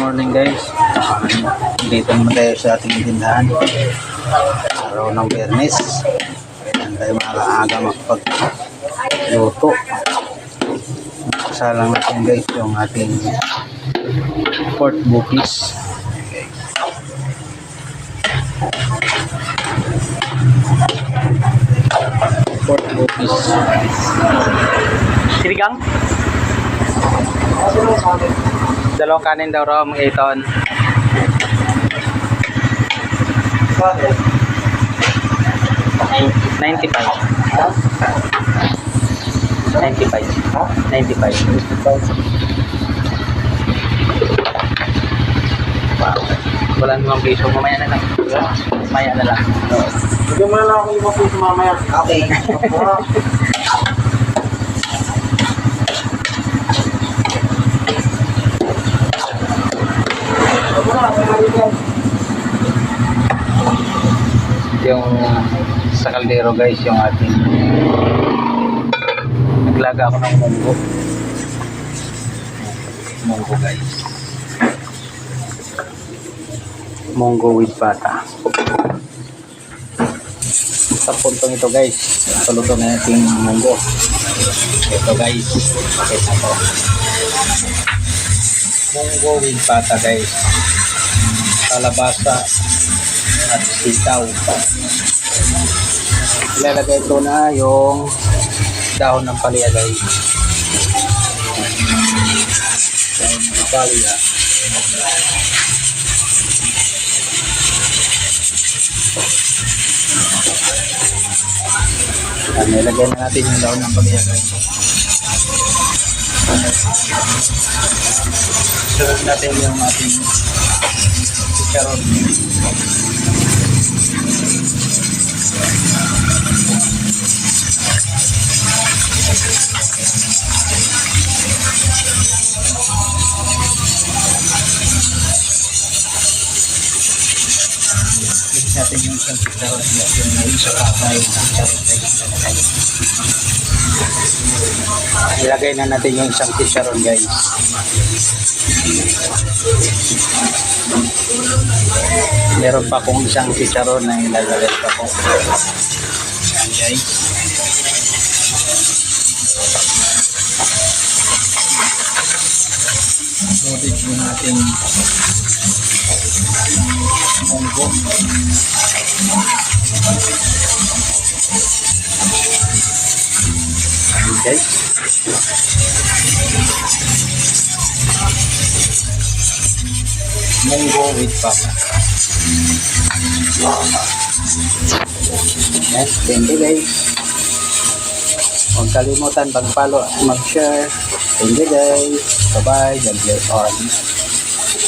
morning guys. Dito naman tayo sa ating tindahan. Araw ng Bernes. Kailan tayo makakaaga makapagluto. Kasalang natin guys yung ating pork bookies. Okay. Bookies. Sinigang? Dalawang kanin daw raw mga iton. Ninety-five. Ninety-five. Ninety-five. Wow. Wala namang piso. Mamaya na lang. Mamaya na lang. Bigyan mo na lang ako yung puso mamaya. Okay. Yung sa kaldero guys yung ating naglaga ako ng munggo. Munggo guys. Munggo with pata sa puntong ito guys paluto na natin munggo. Ito guys pakita munggo with pata guys kalabasa at sitaw. Ilalagay ko na yung dahon ng palya guys. Dahon ng palya. Yan, nilagay na natin yung dahon ng palya guys. Sunod natin yung ating chicharon. Natin yung chicharon at yung na chicharon guys. Ilagay na natin yung isang chicharon guys. Meron pa akong isang chicharon na ilalagay pa ko. Yan guys. Loaded yung ating guys. Munggo with papa. Yan, thank you guys. Huwag kalimutan pag-follow at mag-share. Thank you guys. Bye-bye. God bless all.